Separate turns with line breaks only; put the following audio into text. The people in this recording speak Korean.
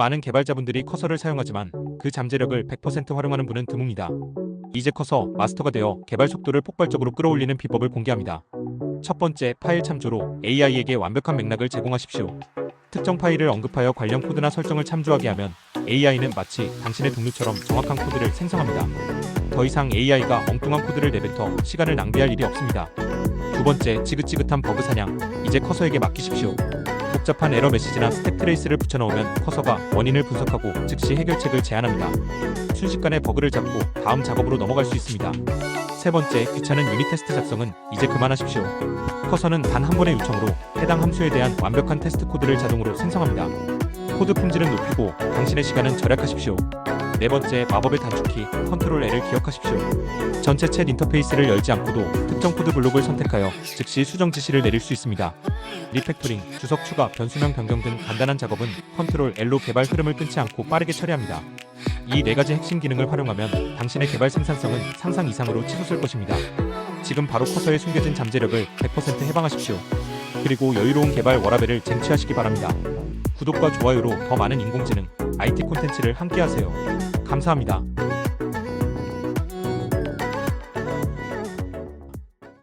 많은 개발자분들이 커서를 사용하지만 그 잠재력을 100% 활용하는 분은 드뭅니다. 이제 커서 마스터가 되어 개발 속도를 폭발적으로 끌어올리는 비법을 공개합니다. 첫 번째, 파일 참조로 AI에게 완벽한 맥락을 제공하십시오. 특정 파일을 언급하여 관련 코드나 설정을 참조하게 하면 AI는 마치 당신의 동료처럼 정확한 코드를 생성합니다. 더 이상 AI가 엉뚱한 코드를 내뱉어 시간을 낭비할 일이 없습니다. 두 번째, 지긋지긋한 버그 사냥. 이제 커서에게 맡기십시오. 복잡한 에러 메시지나 스택 트레이스를 붙여넣으면 커서가 원인을 분석하고 즉시 해결책을 제안합니다. 순식간에 버그를 잡고 다음 작업으로 넘어갈 수 있습니다. 세 번째, 귀찮은 유닛 테스트 작성은 이제 그만하십시오. 커서는 단 한 번의 요청으로 해당 함수에 대한 완벽한 테스트 코드를 자동으로 생성합니다. 코드 품질은 높이고 당신의 시간은 절약하십시오. 네 번째, 마법의 단축키 컨트롤 L을 기억하십시오. 전체 챗 인터페이스를 열지 않고도 특정 코드 블록을 선택하여 즉시 수정 지시를 내릴 수 있습니다. 리팩토링, 주석 추가, 변수명 변경 등 간단한 작업은 컨트롤 L로 개발 흐름을 끊지 않고 빠르게 처리합니다. 이 네 가지 핵심 기능을 활용하면 당신의 개발 생산성은 상상 이상으로 치솟을 것입니다. 지금 바로 커서에 숨겨진 잠재력을 100% 해방하십시오. 그리고 여유로운 개발 워라벨을 쟁취하시기 바랍니다. 구독과 좋아요로 더 많은 인공지능, IT 콘텐츠를 함께하세요. 감사합니다.